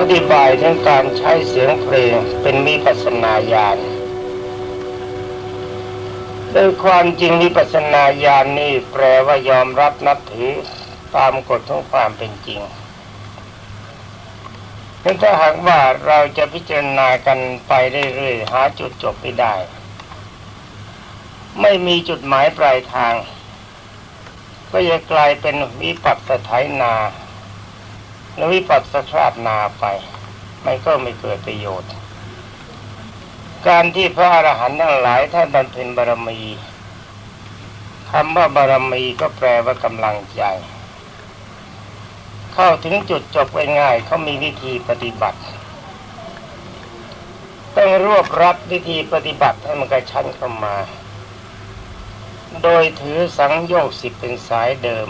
อธิบายถึงการใช้เสียงเพลงเป็นวิปัสนาญาณโดยความจริงวิปัสนาญาณนี่แปลว่ายอมรับนับถือตามกฎของความเป็นจริงถ้าหากว่าเราจะพิจารณากันไปเรื่อยๆหาจุดจบไม่ได้ ไม่มีจุดหมายปลายทาง ก็จะกลายเป็นวิปัสสไถนา และวิปัสสคราดนาไป มันก็ไม่เกิดประโยชน์ การที่พระอรหันต์ทั้งหลายท่านบำเพ็ญบารมีคำว่าบารมีก็แปลว่ากำลังใจ เข้าถึงจุดจบง่ายๆเขามีวิธีปฏิบัติต้องรวบรัดวิธีปฏิบัติให้มันกระชั้นเข้ามา โดยถือสังโยชน์สิบเป็นสายเดิม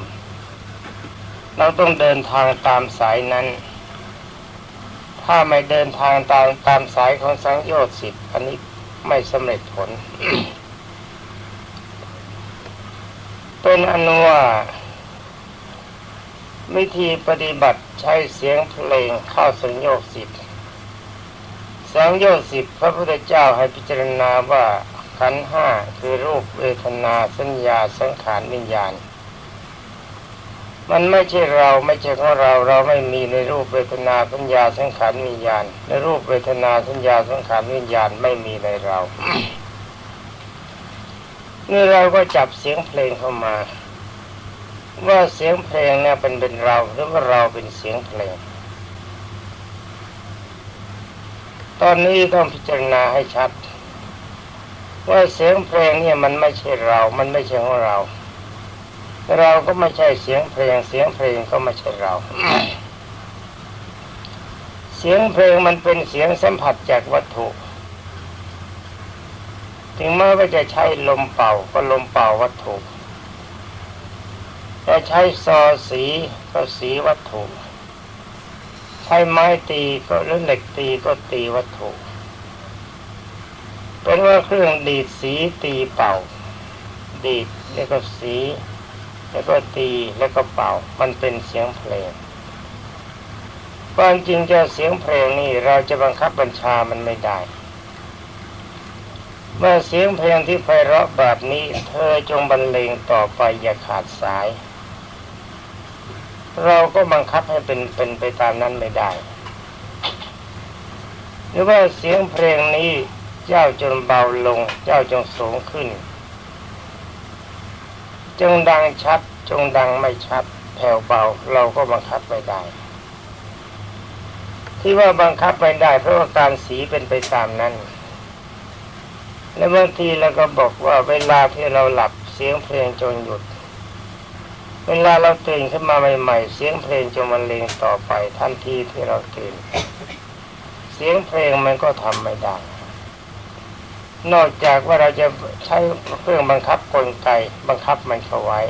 เราต้องเดินทางตามสายนั้น ถ้าไม่เดินทางตามตามสายของสังโยชน์สิบอันนี้ไม่สำเร็จผล เป็นอนุว่าวิธีปฏิบัติใช้เสียงเพลงเข้าสังโยชน์สิบสังโยชน์สิบพระพุทธเจ้าให้พิจารณาว่าขันห้าคือรูปเวทนาสัญญาสังขารวิญญาณ มันไม่ใช่เราไม่ใช่ของเราเราไม่มีในรูปเวทนาสัญญาสังขารวิญญาณ ในรูปเวทนาสัญญาสังขารวิญญาณไม่มีในเรานี่เราก็จับเสียงเพลงเข้ามา ว่าเสียงเพลงเนี่ยเป็นเป็นเราหรือว่าเราเป็นเสียงเพลง ตอนนี้ต้องพิจารณาให้ชัด ว่าเสียงเพลงเนี่ยมันไม่ใช่เรา มันไม่ใช่ของเรา เราก็ไม่ใช่เสียงเพลงเสียงเพลงก็ไม่ใช่เรา เสียงเพลงมันเป็นเสียงสัมผัสจากวัตถุ ถึงแม้ว่าจะใช้ลมเป่าก็ลมเป่าวัตถุจะใช้ซอสีก็สีวัตถุ ใช้ไม้ตีก็หรือเหล็กตีก็ตีวัตถุเป็นว่าเครื่องดีดสีตีเป่า ดีดแล้วก็สี แล้วก็ตีแล้วก็เป่า มันเป็นเสียงเพลงความจริงจะเสียงเพลงนี่เราจะบังคับบัญชามันไม่ได้ เมื่อเสียงเพลงที่ไพเราะแบบนี้ เธอจงบรรเลงต่อไปอย่าขาดสาย เราก็บังคับให้เป็นเป็นไปตามนั้นไม่ได้ หรือว่าเสียงเพลงนี้เจ้าจนเบาลง เจ้าจงสูงขึ้น จงดังชัด จงดังไม่ชัดแผ่วเบาเราก็บังคับไม่ได้ ที่ว่าบังคับไม่ได้ เพราะว่าการสีเป็นไปตามนั้น และบางทีเราก็บอกว่าเวลาที่เราหลับเสียงเพลงจงหยุด เวลาเราตื่นขึ้นมาใหม่ๆ เสียงเพลงจงบรรเลงต่อไปทันทีที่เราตื่น เสียงเพลงมันก็ทำไม่ได้ นอกจากว่าเราจะใช้เครื่องบังคับกลไกบังคับมันเข้าไว้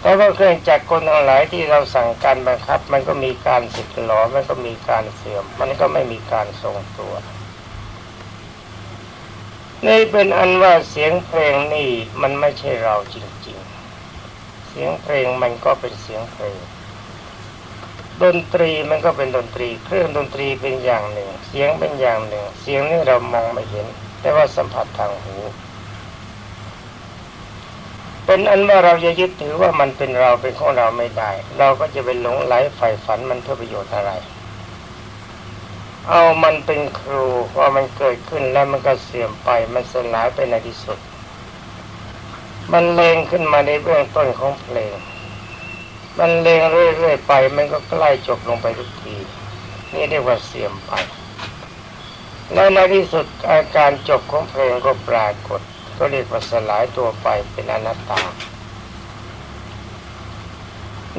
แต่ว่าเครื่องจักรกลทั้งหลายที่เราสั่งการบังคับ มันก็มีการสึกหลอมันก็มีการเสื่อม มันก็ไม่มีการทรงตัว นี่เป็นอันว่าเสียงเพลงนี่มันไม่ใช่เราจริง ๆ เสียงเพลงมันก็เป็นเสียงเพลง ดนตรีมันก็เป็นดนตรี เครื่องดนตรีเป็นอย่างหนึ่ง เสียงเป็นอย่างหนึ่ง เสียงนี่เรามองไม่เห็น แต่ว่าสัมผัสทางหู เป็นอันว่าเราจะยึดถือว่ามันเป็นเราเป็นของเราไม่ได้ เราก็จะไปหลงไหลใฝ่ฝันมันเพื่อประโยชน์อะไร เอามันเป็นครูว่ามันเกิดขึ้นแล้วมันก็เสื่อมไปมันสลายไปในที่สุด มันเลงขึ้นมาในเบื้องต้นของเพลง มันเลงเรื่อยๆไป มันก็ใกล้จบลงไปทุกที นี่เรียกว่าเสื่อมไป และในที่สุดอาการจบของเพลงก็ปรากฏ ก็เรียกว่าสลายตัวไปเป็นอนัตตา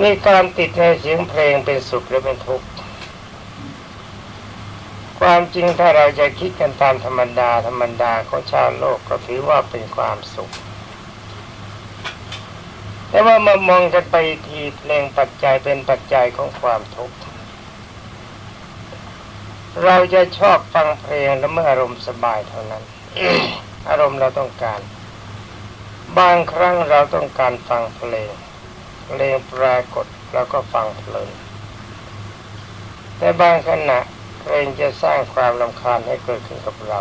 นี่การติดในเสียงเพลงเป็นสุขหรือเป็นทุกข์ ความจริงถ้าเราจะคิดกันตามธรรมดาธรรมดาของชาวโลกก็ถือว่าเป็นความสุข แต่ว่ามามองกันไปทีเพลงปัจจัยเป็นปัจจัยของความทุกข์เราจะชอบฟังเพลงแล้วเมื่ออารมณ์สบายเท่านั้น อารมณ์เราต้องการ บางครั้งเราต้องการฟังเพลงเพลงปรากฏเราก็ฟังเพลินแต่บางขณะเพลงจะสร้างความรำคาญให้เกิดขึ้นกับเรา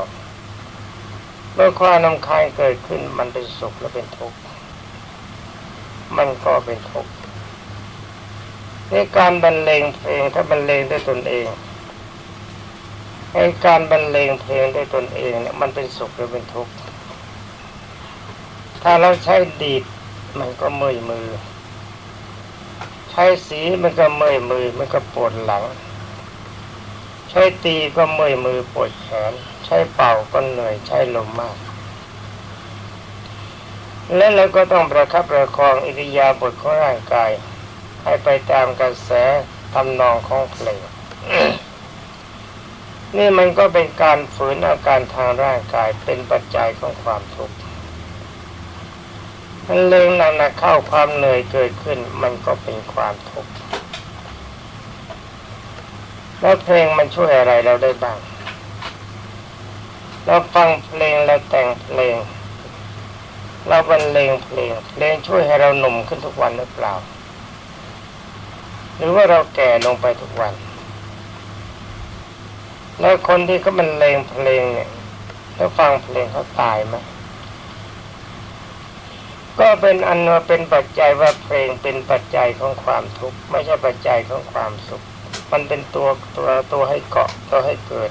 เมื่อความรำคาญเกิดขึ้นมันเป็นสุขและเป็นทุกข์ มันก็เป็นทุกข์ในการบรรเลงเพลงถ้าบรรเลงด้วยตนเองในการบรรเลงเพลงด้วยตนเองเนี่ยมันเป็นสุขหรือเป็นทุกข์ถ้าเราใช้ดีดมันก็เมื่อยมือ ใช้สีมันก็เมื่อยมือมันก็ปวดหลัง ใช้ตีก็เมื่อยมือปวดแขน ใช้เป่าก็เหนื่อยใช้ลมมาก และเราก็ต้องประคับประคองอิริยาบถของร่างกาย ให้ไปตามกระแสทำนองของเพลงนี่มันก็เป็นการฝืนอาการทางร่างกายเป็นปัจจัยของความทุกข์มันเลงหนักๆเข้าความเหนื่อยเกิดขึ้น มันก็เป็นความทุกข์แล้วเพลงมันช่วยอะไรเราได้บ้าง เราฟังเพลงเราแต่งเพลง เราบรรเลงเพลงเพลงช่วยให้เราหนุ่มขึ้นทุกวันหรือเปล่า หรือว่าเราแก่ลงไปทุกวัน แล้วคนที่เขาบรรเลงเพลงเนี่ยแล้วฟังเพลงเขาตายไหมก็เป็นอันว่าเป็นปัจจัยว่าเพลงเป็นปัจจัยของความทุกข์ไม่ใช่ปัจจัยของความสุข มันเป็นตัวตัวตัวให้เกาะตัวให้เกิด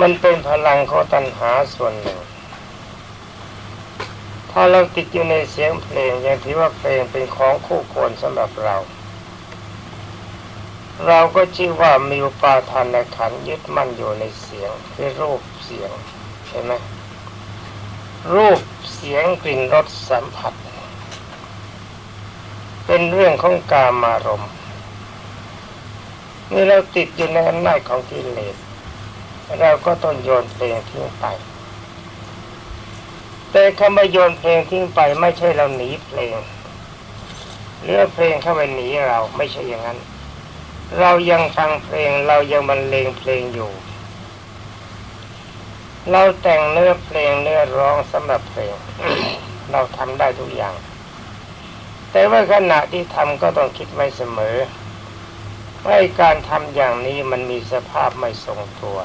มันเป็นพลังของตัณหาส่วนหนึ่ง ถ้าเราติดอยู่ในเสียงเพลงยังถือว่าเพลงเป็นของคู่ควรสำหรับเรา เราก็ชื่อว่ามีอุปาทานในขันยึดมั่นอยู่ในเสียงคือรูปเสียงใช่ไหมรูปเสียงกลิ่นรสสัมผัส เป็นเรื่องของกามารมณ์นี่เราติดอยู่ในอำนาจของกิเลสเราก็ต้องโยนเพลงทิ้งไป แต่คำว่าโยนเพลงทิ้งไปไม่ใช่เราหนีเพลงเรือกเพลงเข้าไปหนีเราไม่ใช่อย่างนั้น เรายังฟังเพลงเรายังบรรเลงเพลงอยู่ เราแต่งเนื้อเพลงเนื้อร้องสำหรับเพลง เราทำได้ทุกอย่าง แต่ว่าขณะที่ทำก็ต้องคิดไว้เสมอว่าการทำอย่างนี้มันมีสภาพไม่ทรงตัว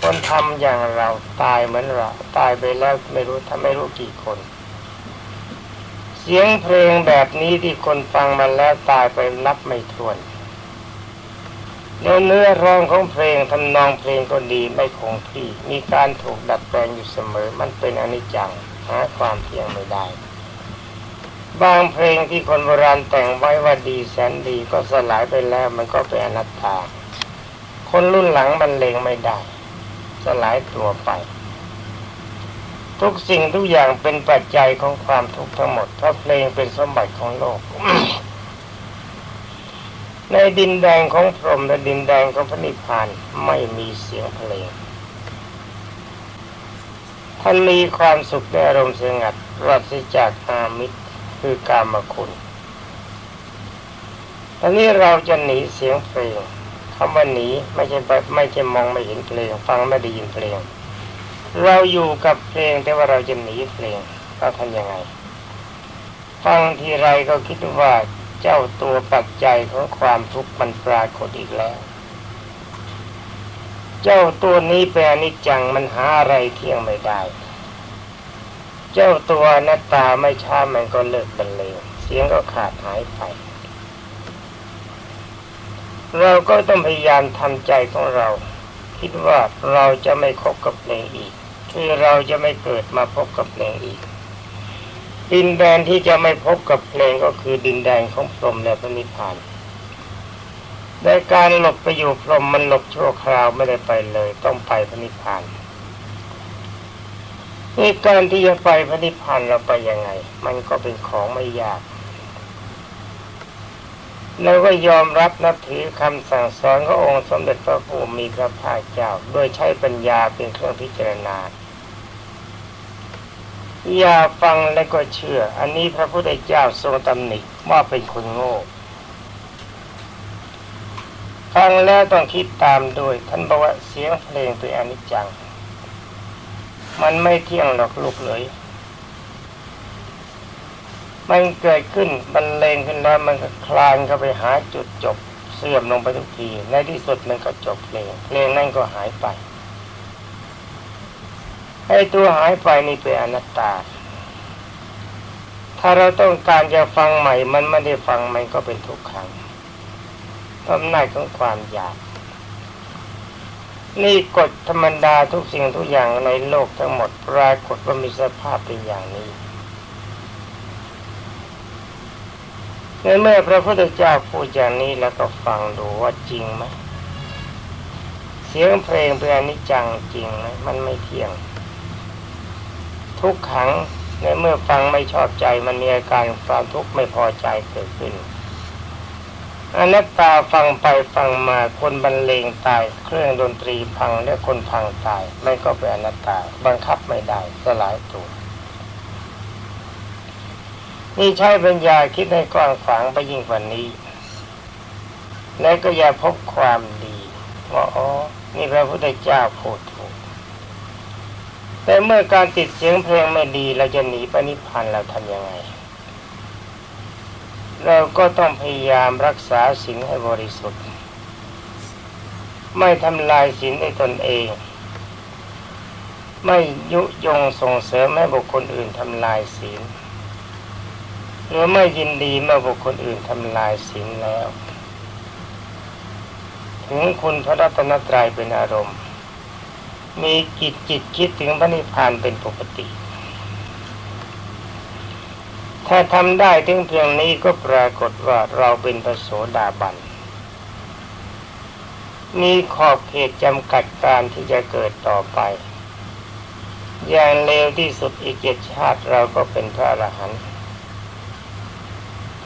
คนทำอย่างเราตายเหมือนเราตายไปแล้วไม่รู้ทำไม่รู้กี่คน เสียงเพลงแบบนี้ที่คนฟังมาแล้วตายไปนับไม่ถ้วนแล้วเนื้อร้องของเพลงทำนองเพลงก็ดีไม่คงที่ มีการถูกดัดแปลงอยู่เสมอ มันเป็นอนิจจังหาความเพียงไม่ได้ บางเพลงที่คนโบราณแต่งไว้ว่าดีแสนดีก็สลายไปแล้วมันก็เป็นอนัตตา คนรุ่นหลังบรรเลงไม่ได้ สลายตัวไป ทุกสิ่งทุกอย่างเป็นปัจจัยของความทุกข์ทั้งหมดเพราะเพลงเป็นสมบัติของโลก ในดินแดงของพรหมและดินแดงของพระนิพพานไม่มีเสียงเพลงท่านมีความสุขในอารมณ์สงัดปราศจากอามิตรคือกามคุณตอนนี้เราจะหนีเสียงเพลง คำว่าหนีไม่ใช่ไม่ใช่มองไม่เห็นเพลง ฟังไม่ได้ยินเพลง เราอยู่กับเพลงแต่ว่าเราจะหนีเพลงเราทำยังไง ฟังทีไรก็คิดว่าเจ้าตัวปัจจัยของความทุกข์มันปรากฏอีกแล้ว เจ้าตัวนี้เป็นอนิจจังมันหาอะไรเที่ยงไม่ได้ เจ้าตัวหน้าตาไม่ช้ามันก็เลิกบรรเลงเสียงก็ขาดหายไป เราก็ต้องพยายามทำใจของเรา คิดว่าเราจะไม่คบกับเพลงอีก คือเราจะไม่เกิดมาพบกับเพลงอีก ดินแดนที่จะไม่พบกับเพลงก็คือดินแดนของพรหมและพระนิพพานในการหลบไปอยู่พรหมมันหลบชั่วคราวไม่ได้ไปเลย ต้องไปพระนิพพานนี่การที่จะไปพระนิพพานเราไปยังไง มันก็เป็นของไม่ยาก เราก็ยอมรับนับถือคำสั่งสอนขององค์สมเด็จพระผู้มีพระภาคเจ้า โดยใช้ปัญญาเป็นเครื่องพิจารณา อย่าฟังแล้วก็เชื่อ อันนี้พระพุทธเจ้าทรงตำหนิว่าเป็นคนโง่ฟังแล้วต้องคิดตามด้วย ท่านบอกว่าเสียงเพลงเป็นอนิจจัง มันไม่เที่ยงหรอกลูกเลย มันเกิดขึ้นบรรเลงขึ้นแล้วมันก็คลานเข้าไปหาจุดจบ เสื่อมลงไปทุกที ในที่สุดมันก็จบเพลงเพลงนั่นก็หายไปไอ้ตัวหายไปนี่เป็นอนัตตา ถ้าเราต้องการจะฟังใหม่ มันไม่ได้ฟังมันก็เป็นทุกขังอำนาจของความอยาก นี่กฎธรรมดาทุกสิ่งทุกอย่างในโลกทั้งหมดปรากฏว่ามีสภาพเป็นอย่างนี้ ในเมื่อพระพุทธเจ้าพูดอย่างนี้แล้วก็ฟังดูว่าจริงไหมเสียงเพลงเป็นอนิจจังจริงไหมมันไม่เที่ยง ทุกขังในเมื่อฟังไม่ชอบใจมันมีอาการความทุกข์ไม่พอใจเกิดขึ้นอนัตตาฟังไปฟังมาคนบรรเลงตาย เครื่องดนตรีพังและคนพังตาย ไม่ก็เป็นอนัตตา บังคับไม่ได้สลายตัว นี่ใช้ปัญญาคิดให้กว้างขวางไปยิ่งกว่านี้ และก็อย่าพบความดีว่าอ๋อ นี่พระพุทธเจ้าพูดถูก แต่เมื่อการติดเสียงเพลงไม่ดีเราจะหนีไปนิพพานเราทำยังไง เราก็ต้องพยายามรักษาศีลให้บริสุทธิ์ ไม่ทำลายศีลในตนเองไม่ยุยงส่งเสริมให้บุคคลอื่นทำลายศีล หรือไม่ยินดีเมื่อบุคคลอื่นทำลายศีลแล้ว ถึงคุณพระรัตนตรัยเป็นอารมณ์ มีกิจจิตคิดถึงพระนิพพานเป็นปกติ ถ้าทำได้ถึงเพียงนี้ก็ปรากฏว่าเราเป็นพระโสดาบัน มีขอบเขตจำกัดการที่จะเกิดต่อไป อย่างเร็วที่สุดอีกเจ็ดชาติเราก็เป็นพระอรหันต์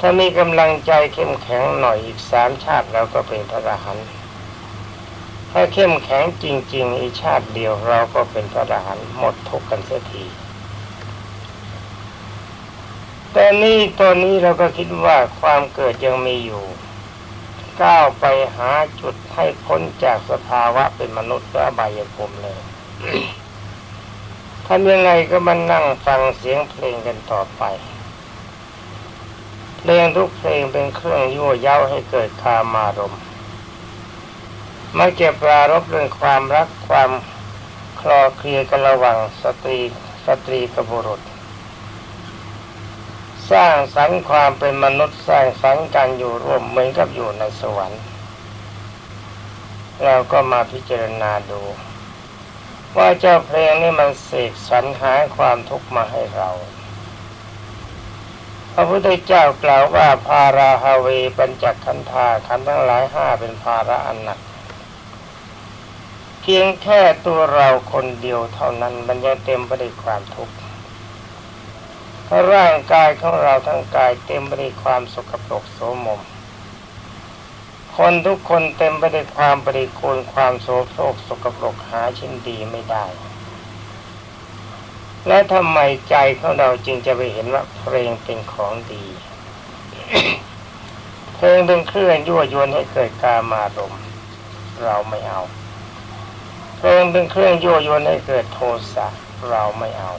ถ้ามีกำลังใจเข้มแข็งหน่อยอีกสามชาติเราก็เป็นพระอรหันต์ถ้าเข้มแข็งจริง ๆ อีกชาติเดียวเราก็เป็นพระอรหันต์หมดทุกข์กันเสียทีแต่นี่ตอนนี้เราก็คิดว่าความเกิดยังมีอยู่ ก้าวไปหาจุดให้พ้นจากสภาวะเป็นมนุษย์และอบายภูมิเลยทำยังไงก็มานั่งฟังเสียงเพลงกันต่อไป เพลงทุกเพลงเป็นเครื่องยั่วเย้าให้เกิดคามารมณ์มักจะปรารบเรื่องความรักความคลอเคลียกันระหว่างสตรีสตรีกับบุรุษ สร้างสรรค์ความเป็นมนุษย์สร้างสรรค์การอยู่ร่วมเหมือนกับอยู่ในสวรรค์เราก็มาพิจารณาดู ว่าเจ้าเพลงนี่มันเสกสรรหาความทุกข์มาให้เรา พระพุทธเจ้ากล่าวว่าพาราฮาเวปัญจขันธาขันทั้งหลายห้าเป็นภาระอันหนัก เพียงแค่ตัวเราคนเดียวเท่านั้นมันยังเต็มไปด้วยความทุกข์เพราะร่างกายของเราทั้งกายเต็มไปด้วยความสกปรกโสมม คนทุกคนเต็มไปด้วยความปริกูลความโสโครกสกปรกหาชิ้นดีไม่ได้ และทำไมใจของเราจึงจะไปเห็นว่าเพลงเป็นของดี เพลงเป็นเครื่องยั่วยวนให้เกิดการมารมเราไม่เอา เพลงเป็นเครื่องยั่วยวนให้เกิดโทสะเราไม่เอา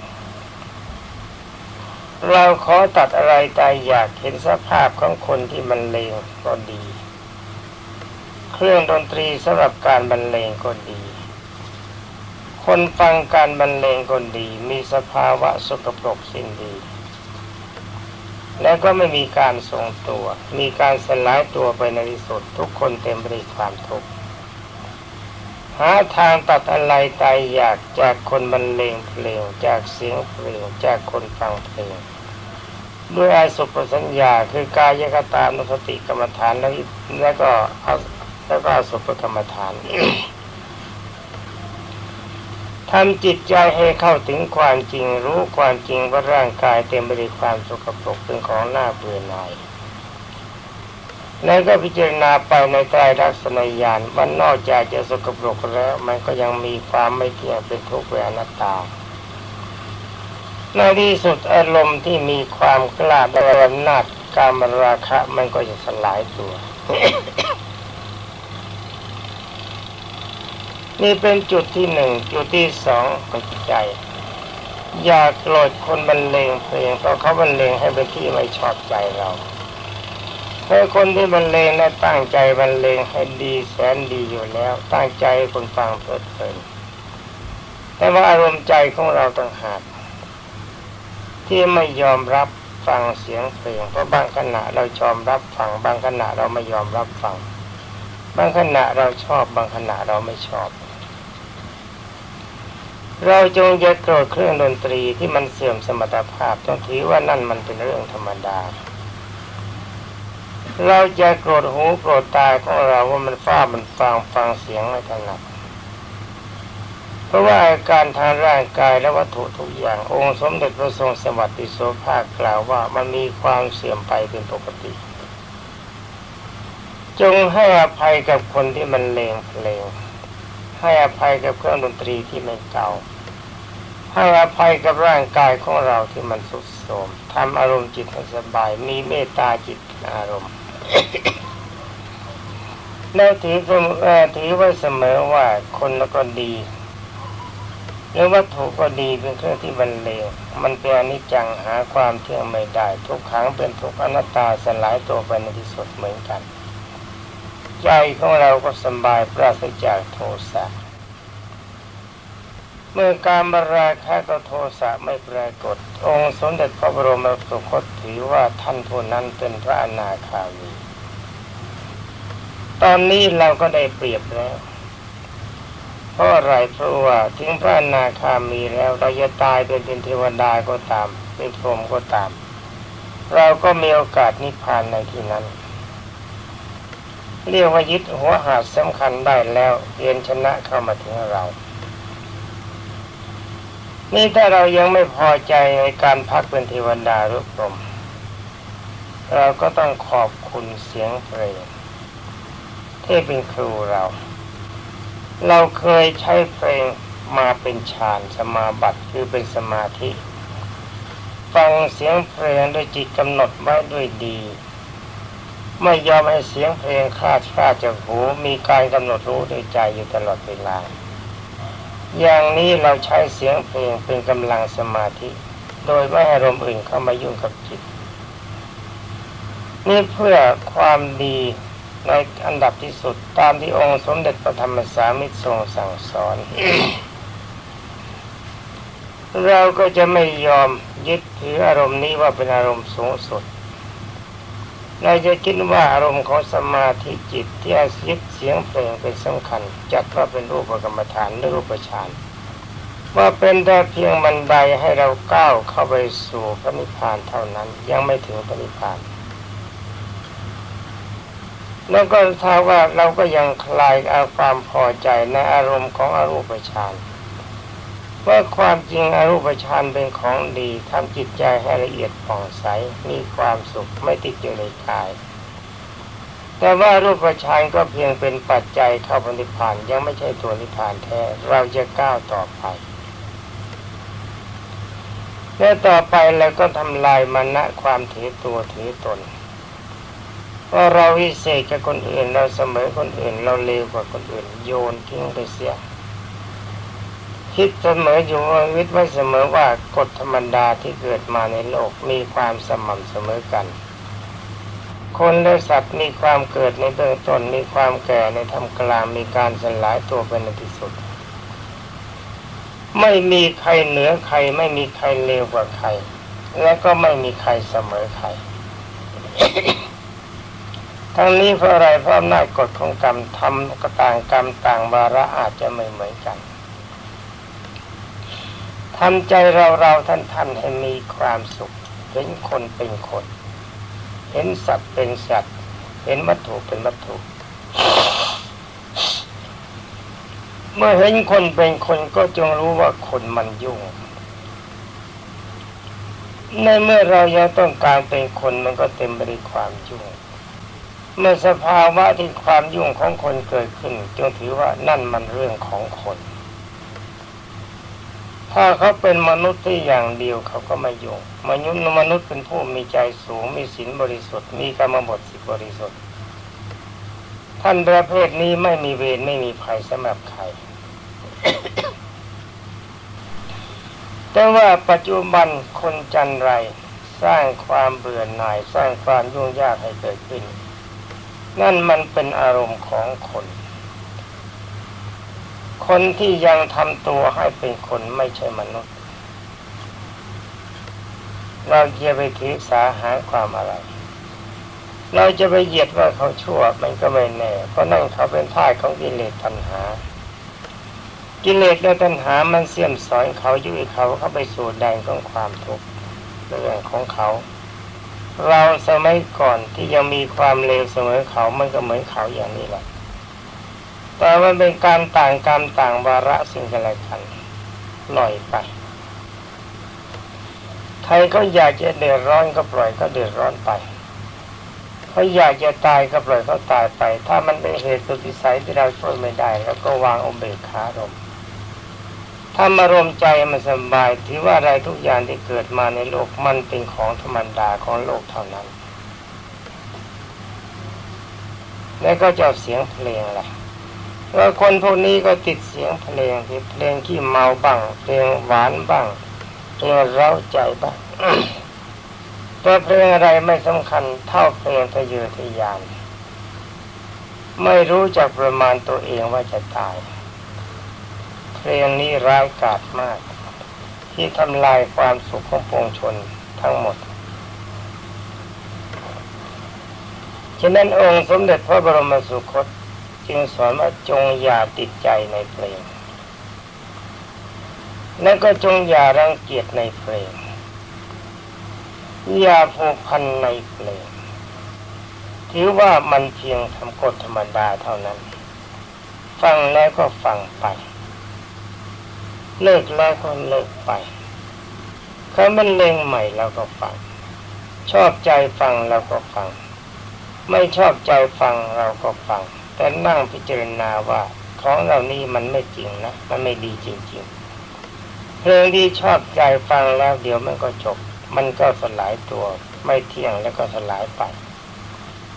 เราขอตัดอะไรใจอยากเห็นสภาพของคนที่มันเลงก็ดี เครื่องดนตรีสำหรับการบรรเลงก็ดี คนฟังการบรรเลงก็ดี มีสภาวะสกปรกสิ้นดี และก็ไม่มีการทรงตัว มีการสลายตัวไปในที่สุดทุกคนเต็มไปด้วยความทุกข์หาทางตัดอะไรตายอยากจากคนบรรเลงเพลงจากเสียงเพลงจากคนฟังเพลงด้วยอาสุปสัญญาคือกายกตานุสติกรรมฐานแล้วแล้วก็แล้วก็อาสุปกรรมฐาน ทำจิตใจให้เข้าถึงความจริงรู้ความจริงว่าร่างกายเต็มไปด้วยความสกปรกเป็นของน่าเบื่อหน่ายแล้วก็พิจารณาไปในใจรักษณญาณว่านอกจากจะสกปรกแล้ว มันก็ยังมีความไม่เที่ยงเป็นทุกข์เป็นอนัตตาในที่สุดอารมณ์ที่มีความกล้าและอำนาจการมราคะมันก็จะสลายตัว นี่เป็นจุดที่หนึ่งจุดที่สองเป็นใจ อย่าโกรธคนบรรเลงเพลงเพราะเขาบรรเลงให้เป็นที่ไม่ชอบใจเราถ้าคนที่บรรเลงและตั้งใจบรรเลงให้ดีแสนดีอยู่แล้ว ตั้งใจคนฟังเพลิดเพลินแต่ว่าอารมณ์ใจของเราต่างหากที่ไม่ยอมรับฟังเสียงเพลงเพราะบางขณะเรายอมรับฟังบางขณะเราไม่ยอมรับฟัง บางขณะเราชอบบางขณะเราไม่ชอบ เราจงอย่าโกรธเครื่องดนตรีที่มันเสื่อมสมรรถภาพต้องถือว่านั่นมันเป็นเรื่องธรรมดา เราจะโกรธหูโกรธตาของเราว่ามันฟ้ามันฟังฟังเสียงไม่ถนัดเพราะว่าอาการทางร่างกายและวัตถุทุกอย่างองค์สมเด็จพระทรงสวัสดิโสภาคกล่าวว่ามันมีความเสื่อมไปเป็นปกติ จงให้อภัยกับคนที่มันเลงเพลงให้อภัยกับเครื่องดนตรีที่ไม่เก่า ให้อภัยกับร่างกายของเราที่มันสุดโทรมทำอารมณ์จิตให้สบาย มีเมตตาจิตอารมณ์แล้วถือสมอถือไว้เสมอว่าคนก็ดี หรือวัตถุก็ดีเป็นเครื่องที่บรรเลงมันเป็นอนิจจังหาความเที่ยงไม่ได้ ทุกครั้งเป็นทุกอนัตตาสลายตัวไปในที่สุดเหมือนกัน ใจของเราก็สบายปราศจากโทสะ เมื่อการบราคะกับโทสะไม่ปรากฏ องค์สมเด็จพระบรมสุคตถือว่าท่านผู้นั้นเป็นพระอนาคามี ตอนนี้เราก็ได้เปรียบแล้วเพราะอะไรเพราะว่าถึงพระอนาคามีแล้วเราจะตายเป็นเป็นเทวดาก็ตาม เป็นพรหมก็ตาม เราก็มีโอกาสนิพพานในที่นั้น เรียกว่ายึดหัวหาดสำคัญได้แล้วเรียนชนะเข้ามาถึงเรา นี่ถ้าเรายังไม่พอใจในการพักเป็นเทวดาหรือพรหมเราก็ต้องขอบคุณเสียงเพลงที่เป็นครูเรา เราเคยใช้เพลงมาเป็นฌานสมาบัติคือเป็นสมาธิ ฟังเสียงเพลงด้วยจิตกำหนดไว้ด้วยดี ไม่ยอมให้เสียงเพลงคลาดคลาดจากหูมีการกำหนดรู้ด้วยใจอยู่ตลอดเวลา อย่างนี้เราใช้เสียงเพลงเป็นกำลังสมาธิ โดยไม่ใหอารมณ์อื่นเข้ามายุ่งกับจิต นี่เพื่อความดีในอันดับที่สุดตามที่องค์สมเด็จพระธรรมสามิตรทรงสั่งสอน เราก็จะไม่ยอมยึดถืออารมณ์นี้ว่าเป็นอารมณ์สูงสุด เราจะคิดว่าอารมณ์ของสมาธิจิตที่อาศัยเสียงเพลงเป็นสำคัญจัดว่าเป็นรูปกรรมฐานหรือรูปฌานว่าเป็นแต่เพียงบันไดให้เราก้าวเข้าไปสู่พระนิพพานเท่านั้นยังไม่ถึงพระนิพพานแล้วก็ถ้าว่าเราก็ยังคลายเอาความพอใจในอารมณ์ของอรูปฌาน ว่าความจริงอรูปฌานเป็นของดีทำจิตใจให้ละเอียดผ่องใสมีความสุขไม่ติดอยู่ในกาย แต่ว่ารูปฌานก็เพียงเป็นปัจจัยเข้าพระนิพพานยังไม่ใช่ตัวนิพพานแท้เราจะก้าวต่อไปและต่อไปเราก็ทำลายมานะความถือตัวถือตนว่าเราวิเศษกับคนอื่นเราเสมอคนอื่นเราเลวกว่าคนอื่นโยนทิ้งไปเสีย คิดเสมออยู่วิทย์ไว้เสมอว่ากฎธรรมดาที่เกิดมาในโลกมีความสม่ำเสมอกัน คนและสัตว์มีความเกิดในเบื้องต้นมีความแก่ในทำกลางมีการสลายตัวเป็นในที่สุด ไม่มีใครเหนือใครไม่มีใครเลวกว่าใคร และก็ไม่มีใครเสมอใครทั้งนี้เพราะอะไรเพราะอำนาจกฎของกรรมทำกต่างกรรมต่างวาระอาจจะไม่เหมือนกัน ทำใจเราเราท่านท่านให้มีความสุข เห็นคนเป็นคน เห็นสัตว์เป็นสัตว์ เห็นวัตถุเป็นวัตถุ เมื่อเห็นคนเป็นคนก็จงรู้ว่าคนมันยุ่ง ในเมื่อเรายังต้องการเป็นคนมันก็เต็มไปด้วยความยุ่ง เมื่อสภาวะที่ความยุ่งของคนเกิดขึ้นจงถือว่านั่นมันเรื่องของคน ถ้าเขาเป็นมนุษย์ที่อย่างเดียวเขาก็ไม่ยุ่งมนุษย์มนุษย์เป็นผู้มีใจสูง มีศีลบริสุทธิ์ มีกรรมบทสิบริสุทธิ์ ท่านประเภทนี้ไม่มีเวรไม่มีภัยสำหรับใคร แต่ว่าปัจจุบันคนจันไรสร้างความเบื่อหน่ายสร้างความยุ่งยากให้เกิดขึ้น นั่นมันเป็นอารมณ์ของคน คนที่ยังทำตัวให้เป็นคนไม่ใช่มนุษย์ เราจะไปถือสาหาความอะไร เราจะไปเหยียดว่าเขาชั่วมันก็ไม่แน่ เพราะนั่นเขาเป็นท่ายของกิเลสตัณหา กิเลสและตัณหามันเสี่ยมสอนเขายุ่ยเขาเข้าไปสู่แดนของความทุกข์เรื่องของเขา เราสมัยก่อนที่ยังมีความเลวเสมอเขามันก็เหมือนเขาอย่างนี้แหละ แต่มันเป็นการต่างกรรมต่างวาระสิ่งกันและกันปล่อยไปใครเขาอยากจะเดือดร้อนก็ปล่อยเขาเดือดร้อนไปเขาอยากจะตายก็ปล่อยเขาตายไป ถ้ามันเป็นเหตุสุดวิสัยที่เราช่วยไม่ได้ แล้วก็วางอมเบกขาลมถ้ามารมใจมันสบายถือว่าอะไรทุกอย่างที่เกิดมาในโลกมันเป็นของธรรมดาของโลกเท่านั้น แล้วก็จะเสียงเพลงแหละ ว่าคนพวกนี้ก็ติดเสียงเพลงที่เพลงที่เมาบ้างเพลงหวานบ้างเพลงเร้าใจบ้างแต่เพลงอะไรไม่สำคัญเท่าเพลงทะเยอทะยาน ไม่รู้จักประมาณตัวเองว่าจะตาย เพลงนี้ร้ายกาจมาก ที่ทำลายความสุขของปวงชนทั้งหมดฉะนั้นองค์สมเด็จพระบรมสุคต จึงสอนว่าจงอย่าติดใจในเพลง และก็จงอย่ารังเกียจในเพลง อย่าผูกพันในเพลง ถือว่ามันเพียงทำกฎธรรมดาเท่านั้น ฟังแล้วก็ฟังไป เลิกแล้วก็เลิกไปเขามันเลงใหม่เราก็ฟัง ชอบใจฟังเราก็ฟัง ไม่ชอบใจฟังเราก็ฟัง แต่นั่งพิจารณาว่าของเหล่านี้มันไม่จริงนะ มันไม่ดีจริง ๆ เพลงที่ชอบใจฟังแล้วเดี๋ยวมันก็จบ มันก็สลายตัว ไม่เที่ยงแล้วก็สลายไป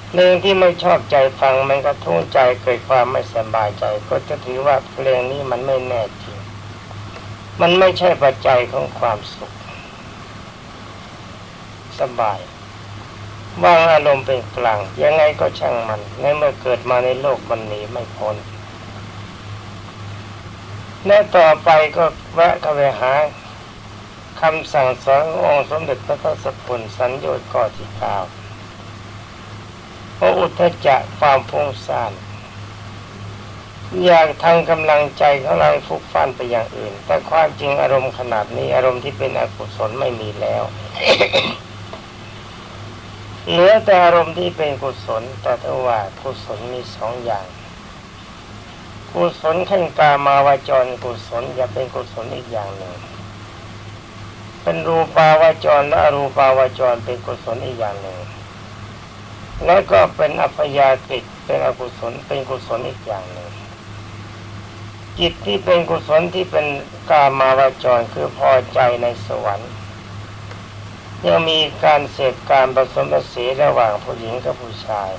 เพลงที่ไม่ชอบใจฟังมันก็ทุกข์ใจเกิดความไม่สบายใจ ก็จะถือว่าเพลงนี้มันไม่แน่จริง มันไม่ใช่ปัจจัยของความสุข สบาย วางอารมณ์เป็นกลาง ยังไงก็ช่างมัน ในเมื่อเกิดมาในโลกมันหนีไม่พ้นและต่อไปก็แวะเข้าไปหาคำสั่งสอนองค์สมเด็จพระทศพลสัญญต์ก่อที่เก้าพระอุทธจักความพุ่งซ่านอยากทางกำลังใจของเราฟุกฟันไปอย่างอื่น แต่ความจริงอารมณ์ขนาดนี้อารมณ์ที่เป็นอกุศลไม่มีแล้ว เหลือแต่อารมณ์ที่เป็นกุศลแต่ถ้าว่ากุศลมีสองอย่าง กุศลขั้นกามาวาจรกุศลอย่าเป็นกุศลอีกอย่างหนึ่ง เป็นรูปาวาจรและอรูปาวาจรเป็นกุศลอีกอย่างหนึ่ง แล้วก็เป็นอัพยากฤิเป็นอกุศลเป็นกุศลอีกอย่างหนึ่งจิตที่เป็นกุศลที่เป็นกามาวาจรคือพอใจในสวรรค์ ยังมีการเสพการผสมผสานระหว่างผู้หญิงกับผู้ชาย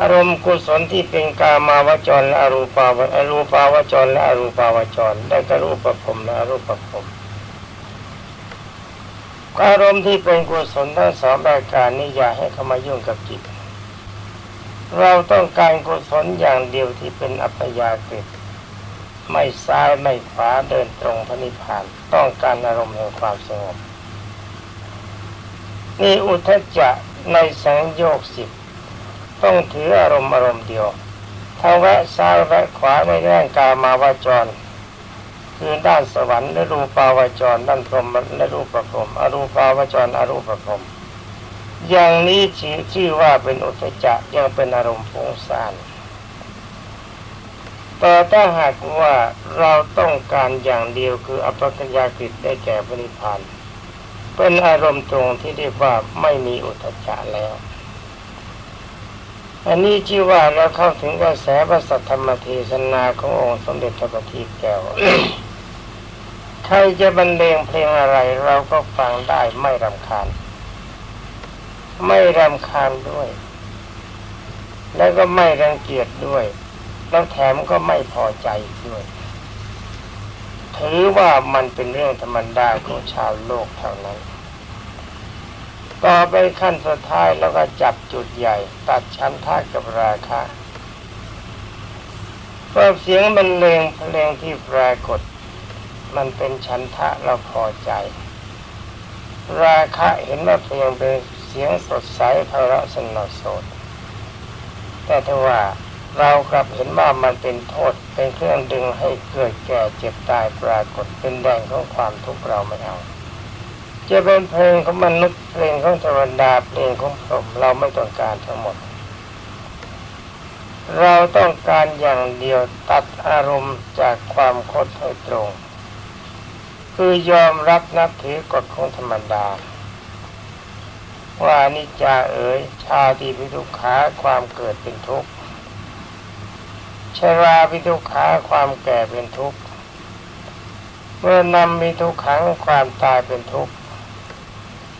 อารมณ์กุศลที่เป็นกามาวจรและอรูปาวอรูปาวจรและอรูปาวจร ได้กรูปภพและอรูปภพอารมณ์ที่เป็นกุศลทั้งสองประการนี้อย่าให้เข้ามายุ่งกับจิต เราต้องการกุศลอย่างเดียวที่เป็นอัปยากฤิไม่ซ้ายไม่ขวาเดินตรงพระนิพพาน ต้องการอารมณ์แห่งความสงบ นี่อุทจจะในสังโยกสิบต้องถืออารมณ์อารมณ์เดียวถ้าแวะซ้ายแวะขวาไม่แน่กามาวาจร คือด้านสวรรค์และรูปาวาจรด้านพรหมและรูปประพรมอรูปาวาจรอรูปประพรมอย่างนี้ชื่อชื่อว่าเป็นอุทจจะยังเป็นอารมณ์ฟุ้งซ่านแต่ถ้าหากว่าเราต้องการอย่างเดียวคืออัปปกัญญากิจได้แก่ปณิพาน เป็นอารมณ์ตรงที่เรียกว่าไม่มีอุทจจะแล้ว อันนี้ชื่อว่าเราเข้าถึงกระแสพระสัทธรรมเทศนาขององค์สมเด็จพระบัณฑิตแก้วใครจะบรรเลงเพลงอะไรเราก็ฟังได้ไม่รำคาญ ไม่รำคาญด้วย แล้วก็ไม่รังเกียจด้วย แล้วแถมก็ไม่พอใจด้วย ถือว่ามันเป็นเรื่องธรรมดาของชาวโลกเท่านั้น ต่อไปขั้นสุดท้ายแล้วก็จับจุดใหญ่ ตัดชั้นท่ากับราคะเพราะเสียงบรรเลงเพลงที่ปรากฏ มันเป็นชั้นทะเราพอใจ ราคะเห็นว่าเพลงเป็นเสียงสดใสเพราะสนอโสดแต่ถ้าว่า เรากลับเห็นว่ามันเป็นโทษเป็นเครื่องดึงให้เกิดแก่เจ็บตายปรากฏเป็นแดงของความทุกข์เราไม่เอาจะเป็นเพลงของมนุษย์เพลงของเทวดาเพลงของพรหมเราไม่ต้องการทั้งหมด เราต้องการอย่างเดียวตัดอารมณ์จากความคดให้ตรง คือยอมรับนับถือกฎของธรรมดา ว่านิจจาเอ๋ยชาติพิทุกขาความเกิดเป็นทุกข์ ชราพิทุกขาความแก่เป็นทุกข์เมื่อนำมีทุกขังความตายเป็นทุกข์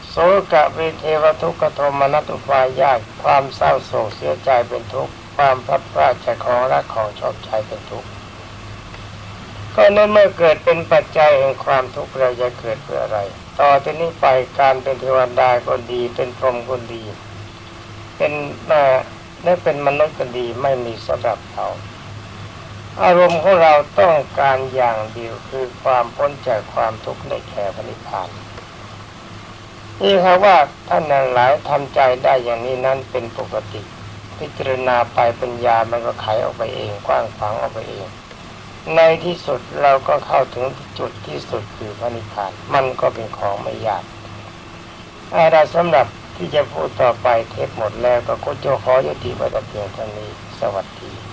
โสกะเวเทวทุกขโทมนัตุปายาตความเศร้าโศกเสียใจเป็นทุกข์ความพลัดพรากจากของรักของชอบใจเป็นทุกข์ก็ในเมื่อเกิดเป็นปัจจัยแห่งความทุกข์เราจะเกิดเพื่ออะไร ต่อจากนี้ไปการเป็นเทวดาก็ดีเป็นพรหมก็ดี เป็นเอ่อได้เป็นมนุษย์ก็ดีไม่มีสำหรับเขา อารมณ์ของเราต้องการอย่างเดียวคือความพ้นจากความทุกข์ในแก่พนิพพานนี่ครับว่าท่านนั้นหลายทำใจได้อย่างนี้นั้นเป็นปกติ พิจารณาไปปัญญามันก็ไขออกไปเองกว้างขวางออกไปเอง ในที่สุดเราก็เข้าถึงจุดที่สุดคือพระนิพพาน มันก็เป็นของไม่ยากอะไรสำหรับที่จะพูดต่อไปเทปหมดแล้วก็โคจขอยุติไว้แต่เพียงเท่านี้สวัสดี